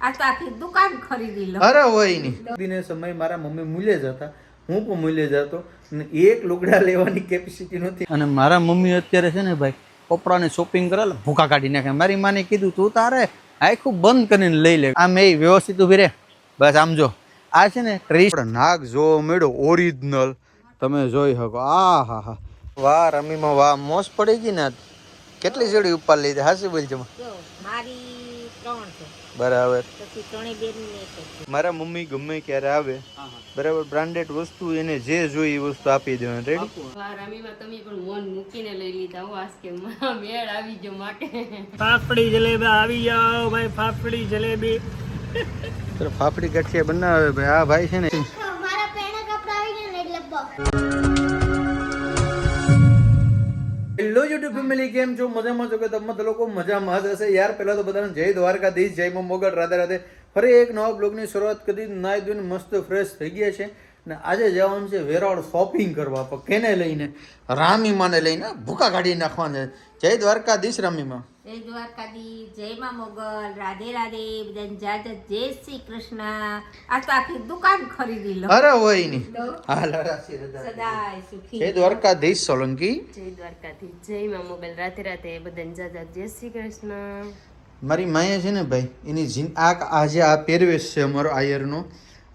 આ તો આખી દુકાન ખરીદી લો. અરે હોય નહીં. દિને સમય મારા મમ્મી મૂલ્ય જતા હું પણ મૂલ્ય જતો અને એક લુગડા લેવાની કેપેસિટી નથી અને મારા મમ્મી અત્યારે છે ને ભાઈ કપડાને શોપિંગ કરેલ ભૂકા કાઢી નાખે. મારી માને કીધું તું તારે આખું બંધ કરીને લઈ લે. આમ એ વ્યવસ્થિત ઊભી રે બસ આમ જો. આ છે ને ટ્રીસ નાગ જોવો મેળો ઓરિજિનલ તમે જોઈ શકો. આ હા હા. વાહ રમીમાં વાહ. મોસ પડી ગઈ ને કેટલી જોડી ઉપર લીધી? હાસી બોલ જમા મારી ત્રણ છે. બરાબર. મારા મમ્મી ગમે ક્યારે આવે. બરાબર બ્રાન્ડેડ વસ્તુ એને જે જોઈ એ વસ્તુ આપી દેવાની. રેડી વાહ તમે પણ મન મૂકીને લઈ લીધા હો આજ કે મેળ આવી ગયો માટે. ફાફડી જલેબી આવી જાઓ ભાઈ ફાફડી જલેબી. તો ફાફડી ગઠિયા બનાવે ભાઈ. આ ભાઈ છે ને મારા પેણા કપડા આવી ગયા ને એટલે યુટ્યુબ ફેમિલી કેમ છો? મજામાં છો કે તમે તો લોકો મજામાં જ હશે. યાર, પહેલાં તો બધાને જય દ્વારકાધીશ, જય મોગલ, રાધે રાધે. ફરી એક નવા બ્લોગની શરૂઆત કરી. નાઈ ધોઈને મસ્ત ફ્રેશ થઈ ગયા છે. ને આજે જવાનું છે વેરાવળ શોપિંગ કરવા. પણ કેને લઈને? રામીમાને લઈને ભૂકા કાઢી નાખવાના જય દ્વારકાધીશ, રામીમાં. જય દ્વારકાધી જય માં મોગલ રાધે રાધે બધાને જાત જય શ્રી કૃષ્ણ. આ તો આખી દુકાન ખરીદી લો. અરે હોયની. હાલ. સદાય સુખી. જય દ્વારકાધીશ સોલંકી. જય દ્વારકાથી જય માં મોગલ રાતે રાધે બધાને જાજા જય શ્રી કૃષ્ણ. મારી માએ છે ને ભાઈ એની જીન આ આજે આ પહેરવેશ છે અમારો આયરનો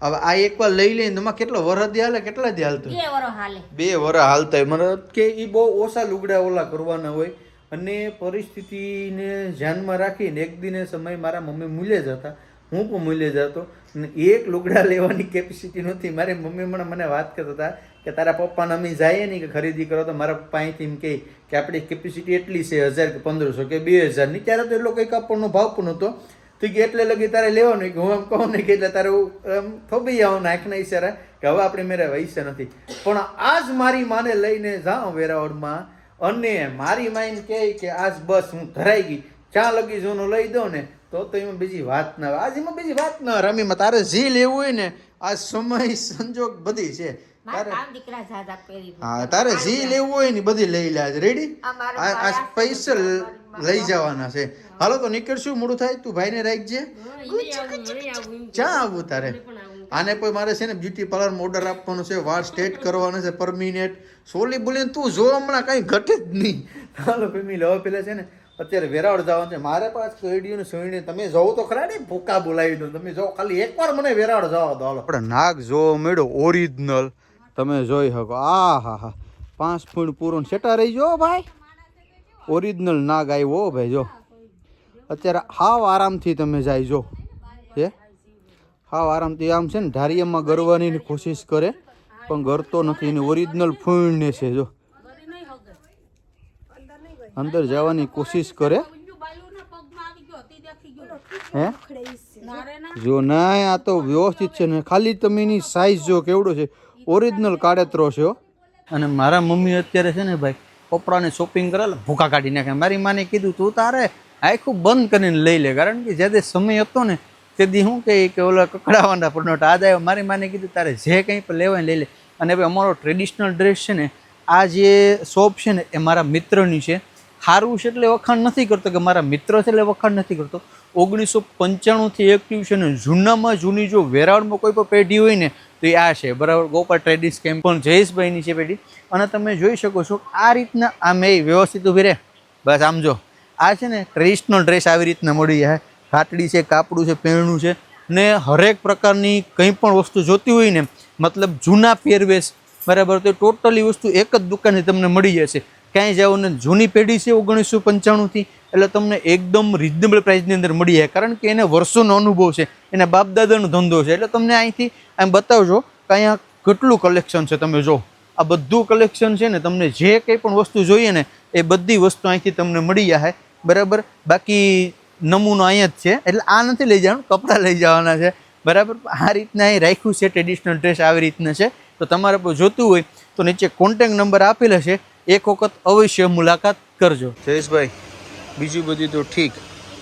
હવે આ એકવાર લઈ લઈને તમારે કેટલો વરસ દે હાલે કેટલા દે હાલતું બે વરો હાલે. બે વર હાલતા હોય મને કે એ બહુ ઓછા લુગડા ઓલા કરવાના હોય. અને પરિસ્થિતિને ધ્યાનમાં રાખીને એક દિને સમય મારા મમ્મી મૂલ્ય જ હતા. હું પણ મૂલ્ય જ હતો. અને એક લુગડા લેવાની કેપેસિટી નહોતી. મારી મમ્મી પણ મને વાત કરતા હતા કે તારા પપ્પાને અમે જઈએ નહીં કે ખરીદી કરો. તો મારા પપ્પા અહીંથી એમ કહે કે આપણી કેપેસિટી એટલી છે, હજાર કે પંદરસો કે બે હજારની ત્યારે તો એટલો કંઈ કાપડનો ભાવ પણ નહોતો. તો કે એટલે લગી તારે લેવાનું. કે હું એમ કહું ને કે એટલે તારે એમ થોભી આવું નાખના ઈશારા કે હવે આપણે મેરા પૈસા નથી. પણ આજ મારી માને લઈને જાઉં વેરાવળમાં અને મારી માઈને કહે કે આજ બસ હું ધરાઈ ગઈ. ચા લગી જોનો લઈ દઉં ને તો તો એમાં બીજી વાત ના આજ એમાં બીજી વાત ના આવે. રમીમાં તારે જે લેવું હોય ને આ સમય સંજોગ બધી છે. હા તારે જે લેવું હોય ને બધી લઈ લે આજ. રેડી આ પૈસા લઈ જવાના છે. હાલો તો નીકળશું મોડું થાય તું ભાઈને રાખજે. ક્યાં આવવું તારે. આને કોઈ મારે છે ને બ્યુટી પાર્લર ઓર્ડર આપવાનો છે વાળ સ્ટેટ કરવાનો છે પરમિનેટ સોલી બોલીને તું જો હમણાં કંઈ ઘટે જ નહીં. હાલો ફેમિલી, હવે પેલા છે ને અત્યારે વેરાવળ જવાનું છે. મારે પાસ કઈડીયું ને સોયણી તમે જોવો તો ખરા ને, ભૂકા બોલાવી દો. તમે જો, ખાલી એકવાર મને વેરાવળ જવા દો, હાલો. આપણે નાગ જોવો મેળો ઓરિજિનલ તમે જોઈ શકો. આ હા હા. પાંચ ફૂટ પૂરો સેટા રહી જો ભાઈ. ઓરિજિનલ નાગ આવ્યો ભાઈ, જો. અત્યારે હાવ આરામથી તમે જાય જો. હે? હાવ આરામથી આમ છે ને ધારિયામાં ગરવાની કોશિશ કરે, પણ ગરતો નથી, એની ઓરિજિનલ ફૂણને છે, જો. અંદર જવાની કોશિશ કરે. હે? જો ના, આ તો વ્યવસ્થિત છે ને, ખાલી તમે એની સાઈઝ જો કેવડો છે ઓરિજિનલ કાળેતરો છે અને મારા મમ્મી અત્યારે છે ને ભાઈ, કપડાને શોપિંગ કરેલા ભૂકા કાઢી નાખે. મારી માને કીધું, તું તારે આખું બંધ કરીને લઈ લે. કારણ કે જે સમય હતો ને તે દી શું કહે કે ઓલા કકડાવાના પણ આ આવ્યો. મારી માને કીધું, તારે જે કંઈ પણ લેવાય લઈ લે. અને ભાઈ, અમારો ટ્રેડિશનલ ડ્રેસ છે ને, આ જે શોપ છે ને, એ મારા મિત્રની છે. સારું છે એટલે વખાણ નથી કરતો કે મારા મિત્ર છે એટલે વખાણ નથી કરતો. ઓગણીસો પંચાણુંથી એક્ટિવ છે ને, જૂનામાં જૂની જો વેરાવળમાં કોઈ પણ પેઢી હોય ને, તો એ આ છે. બરાબર? ગોપાલ ટ્રેડિસ કેમ્પ પણ જયેશભાઈની છે પેઢી. અને તમે જોઈ શકો છો, આ રીતના આ મેં વ્યવસ્થિત ઊભી રહે. બસ આમ જો. આ છે ને ટ્રેડિશનલ ડ્રેસ આવી રીતના મળી જાય. ઘાટડી છે, કાપડું છે પહેરણું છે ને હરેક પ્રકારની કંઈ પણ વસ્તુ જોતી હોય ને, મતલબ જૂના પહેરવેશ, બરાબર, તો ટોટલી વસ્તુ એક જ દુકાને તમને મળી જશે. ક્યાંય જાઓ ને, જૂની પેઢી છે ઓગણીસો પંચાણુંથી એટલે તમને એકદમ રિઝનેબલ પ્રાઇસની અંદર મળી જાય. કારણ કે એને વર્ષોનો અનુભવ છે, એના બાપદાદાનો ધંધો છે, એટલે તમને અહીંથી આમ બતાવજો કે અહીંયા કેટલું કલેક્શન છે તમે જો. આ બધું કલેક્શન છે ને, તમને જે કંઈ પણ વસ્તુ જોઈએ ને, એ બધી વસ્તુ અહીંથી તમને મળી જાય. બરાબર? બાકી નમૂનો અહીંયા જ છે. એટલે આ નથી લઈ જવાનું કપડાં લઈ જવાના છે. બરાબર? આ રીતના અહીં રાખ્યું છે ટ્રેડિશનલ ડ્રેસ આવી રીતના છે. તો તમારે પર જોતું હોય તો નીચે કોન્ટેક નંબર આપેલા છે એક વખત અવશ્ય મુલાકાત કરજો. જયેશભાઈ બીજું બધું તો ઠીક.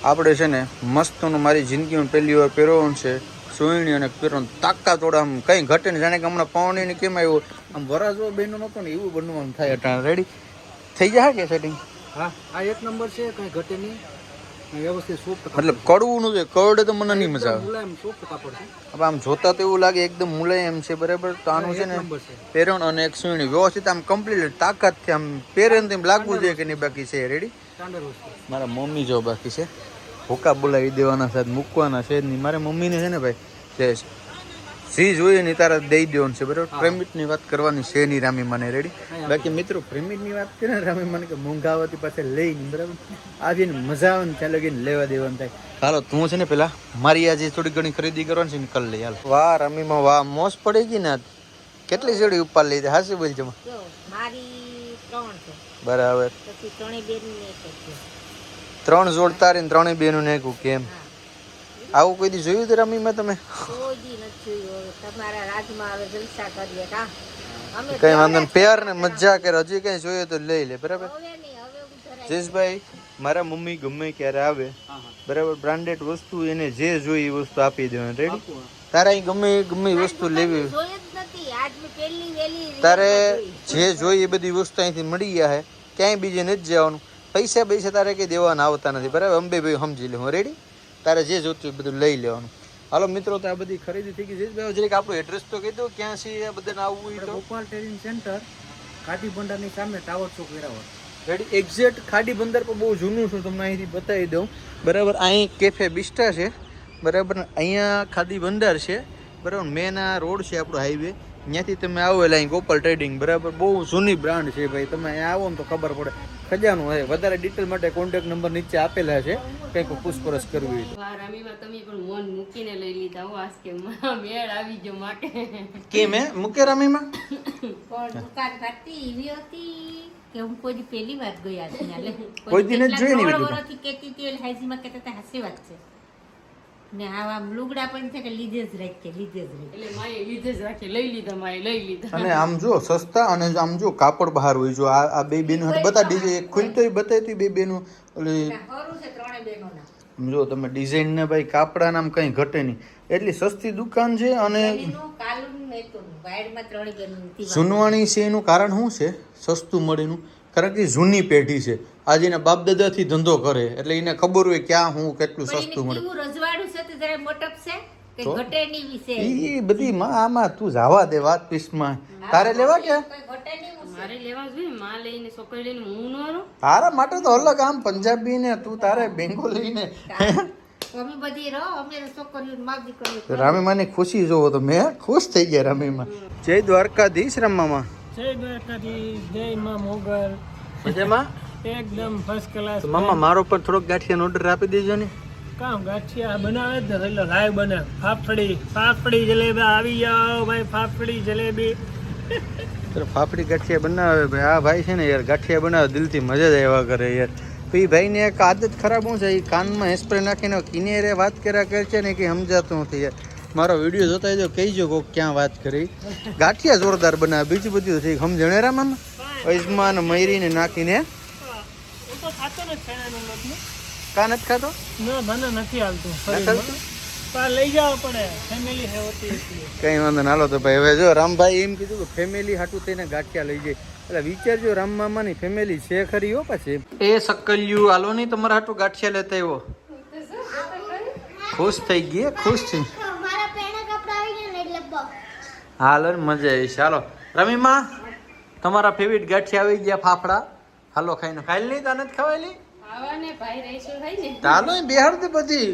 આપણે છે ને મસ્તનું મારી જિંદગીમાં પહેલી વાર પહેરવાનું છે. સોયણી અને પહેરવાનું તાકાત તોડ આમ કંઈ ઘટે ને જાણે કે હમણાં પાવણી ને કેમ આવ્યો? આમ વરાજો બેનો નહોતો ને એવું બનવાનું થાય. અટાણે. રેડી થઈ જાય કે સેટિંગ હા આ એક નંબર છે કંઈ ઘટે નહીં. વ્યવસ્થિત સોફ્ટ મતલબ કડવું નું છે કરડે તો મને નહીં મજા આવે. મુલાયમ સોફ્ટ કાપડ છે. હવે આમ જોતા તો એવું લાગે એકદમ મુલાયમ છે બરાબર? તો આનું છે ને પેરણ અને એક સુણી વ્યવસ્થિત આમ કમ્પ્લીટ તાકાતથી આમ પેરણ તેમ લાગવું જોઈએ કે નહીં બાકી છે રેડી મારા મમ્મી જો બાકી છે. ભૂકા બોલાવી દેવાના છે મૂકવાના છે નહીં. મારા મમ્મીને છે ને ભાઈ જે જે જોઈએ ને તારા દઈ દેવાનું છે બરાબર? પ્રેમિટની વાત કરવાની છે નહીં રામી મને રેડી બાકી મિત્રો પ્રેમિટની વાત કરે રામી મને કે મોંઘાવતી પાસે લઈ નહીં બરાબર? આજે મજા આવે ને ત્યાં લગીને લેવા દેવાનું થાય. હાલો તું છે ને પેલા મારી આજે થોડી ઘણી ખરીદી કરવાની છે ને કર લઈ હાલ. વાહ રમીમાં વાહ મોસ પડી ગઈ ને કેટલી જોડી ઉપર લઈ હાસી બોલ જમા. જો મારી ત્રણ છે. બરાબર. ત્રણ જોડ તારી ને ત્રણેય બેનું ને એકું કેમ આવું કોઈ દી જોયું હતું રમીમાં તમે? કોઈ દી નથી જોયું. હવે તમારા રાજમાં હવે જલસા કરીએ કા? અમે કઈ વાંધો નહીં પેર ને મજા કરે. હજી કઈ જોઈએ તો લઈ લે બરાબર? હવે નહીં હવે ઉધરાય જયેશભાઈ મારા મમ્મી ગમે ક્યારે આવે બરાબર? બ્રાન્ડેડ વસ્તુ એને જે જોઈ એ વસ્તુ આપી દેવાની. રેડી તારે અહીં ગમે એ ગમે એ વસ્તુ લેવી તારે જે જોઈ એ બધી વસ્તુ અહીંથી મળી ગયા હે ક્યાંય બીજે નથી જવાનું. પૈસા પૈસા તારે કંઈ દેવાના આવતા નથી બરાબર? અંબે ભાઈ સમજી લે હું રેડી તારે જે જોતું એ બધું લઈ લેવાનું. હાલો મિત્રો તો આ બધી ખરીદી થઈ ગઈ જયેશભાઈ જરીક આપણું એડ્રેસ તો કહી દો ક્યાં છે આ બધાને આવવું હોય તો. ગોપાલ ટ્રેનિંગ સેન્ટર ખાડી ભંડારની સામે tower Chowk Veraval ready exact ખાડી બંદર પર બહુ જૂનું છું તમને અહીંથી બતાવી દઉં. બરાબર અહીં કેફે બિસ્ટા છે. બરાબર અહીંયા ખાદી બંદર છે. બરાબર મેન આ રોડ છે આપણો હાઈવે ત્યાંથી તમે આવો એટલે અહીં ગોપાલ ટ્રેડિંગ બરાબર બહુ જૂની બ્રાન્ડ છે ભાઈ. તમે અહીંયા આવો ને તો ખબર પડે. ખજાનું હે. વધારે ડિટેલ માટે કોન્ટેક્ટ નંબર નીચે આપેલા છે. કંઈક પૂછપરછ કરવી હોય રમીમાં તમે પણ મન મૂકીને લઈ લીધા હો આજ કે માં મેળ આવી ગયો માટે. કેમ હે? મૂકે રમીમાં? પણ દુકાન ભરતી એવી હતી કે હું કોઈ દી પહેલી વાર ગઈ આજ કોઈ દિન જોઈ નહીં. વર્ષથી હતી એટલે કહેતા હતા હાસી વાત છે. ને આવા લુગડા પણ છે કે લીધે જ રાખીએ લીધે જ રાખીએ. એટલે માએ લીધે જ રાખી લઈ લીધા માએ લઈ લીધા. અને આમ જો સસ્તા અને આમ જો કાપડ બહાર હોય જો આ આ બે બેનું બતા ડીજે એક ખુલતોય બતાવી બે બેનું એટલે છે ત્રણે બહેનોના જો તમે ડિઝાઇન ને ભાઈ કાપડા નામ કઈ ઘટે નહીં. એટલી સસ્તી દુકાન છે અને. જૂનવાણી છે એનું કારણ શું છે? સસ્તું મળેનું કારણ કે જૂની પેઢી છે. આજે એના બાપ દાદાથી ધંધો કરે એટલે એને ખબર હોય ક્યાં હું કેટલું સસ્તું મળે. કેવું રજવાડું છે તે જરા મોટપ છે? કે તો? ઘટે નહીં વિશે ઈ બધી માં આમાં તું જાવા દે વાત પીસમાં. તારે લેવા કે? કોઈ ઘટે નહીં વિશે. મારે લેવા જોઈએ માં લઈને છોકરી લઈને હું ન રહું? તારા માટે તો અલગ આમ પંજાબી ને તું તારે બેંગોલી ને દીકરીઓ રામીમાની ખુશી જોવો તો મેં ખુશ થઈ ગયા રામીમા. જય દ્વારકાધીશ રમવામાં જય દ્વારકાધીશ જય મા મોગલ. મજામાં? એકદમ ફર્સ્ટ ક્લાસ મામા મારો પણ થોડોક ગાંઠિયાનો ઓર્ડર આપી દેજો ને. કામ ગાંઠિયા બનાવે જ ને એટલે લાઈવ બનાવે ફાફડી ફાફડી જલેબી આવી જાઓ ભાઈ ફાફડી જલેબી. તો ફાફડી ગાંઠિયા બનાવે ભાઈ. આ ભાઈ છે ને યાર ગાંઠિયા બનાવે દિલથી મજા જ આવ્યા કરે યાર. તો એ ભાઈને એક આદત ખરાબ હું છે એ કાનમાં હેસ્પ્રે નાખીને કિનેરે વાત કર્યા કરે છે ને કે સમજાતું નથી યાર. મારો વીડિયો જોતા તો કહીજો કોક ક્યાં વાત કરી. ગાંઠિયા જોરદાર બનાવે બીજું બધું છે સમજણે રામ મામા? અજમાન મયરીને નાખીને તો ખાતો ને ચણાનું લોટનું કા નથી ખાતો? ના મને નથી હાલતું લઈ જાવ પડે ફેમિલી હે હોતી કઈ વાંધો ના હાલો તો ભાઈ હવે જો રામભાઈ એમ કીધું કે ફેમિલી હાટું થઈને ગાંઠિયા લઈ જાય. એટલે વિચારજો રામ મામાની ફેમિલી છે ખરી હો પછી. એ સક્કલિયું હાલો નહીં તમારા હાટું ગાંઠિયા લેતા આવ્યો. ખુશ થઈ ગઈ ખુશ થઈ મારા પેણા કપડા આવી ગયા ને એટલે બસ હાલો મજા આવી છે. હાલો. રમીમાં તમારા ફેવરિટ ગાંઠિયા આવી ગયા ફાફડા? હાલો ખાઈને. ખાઈ નહીં તા નથી ખવાયેલી? હાલો બિહાર બધી.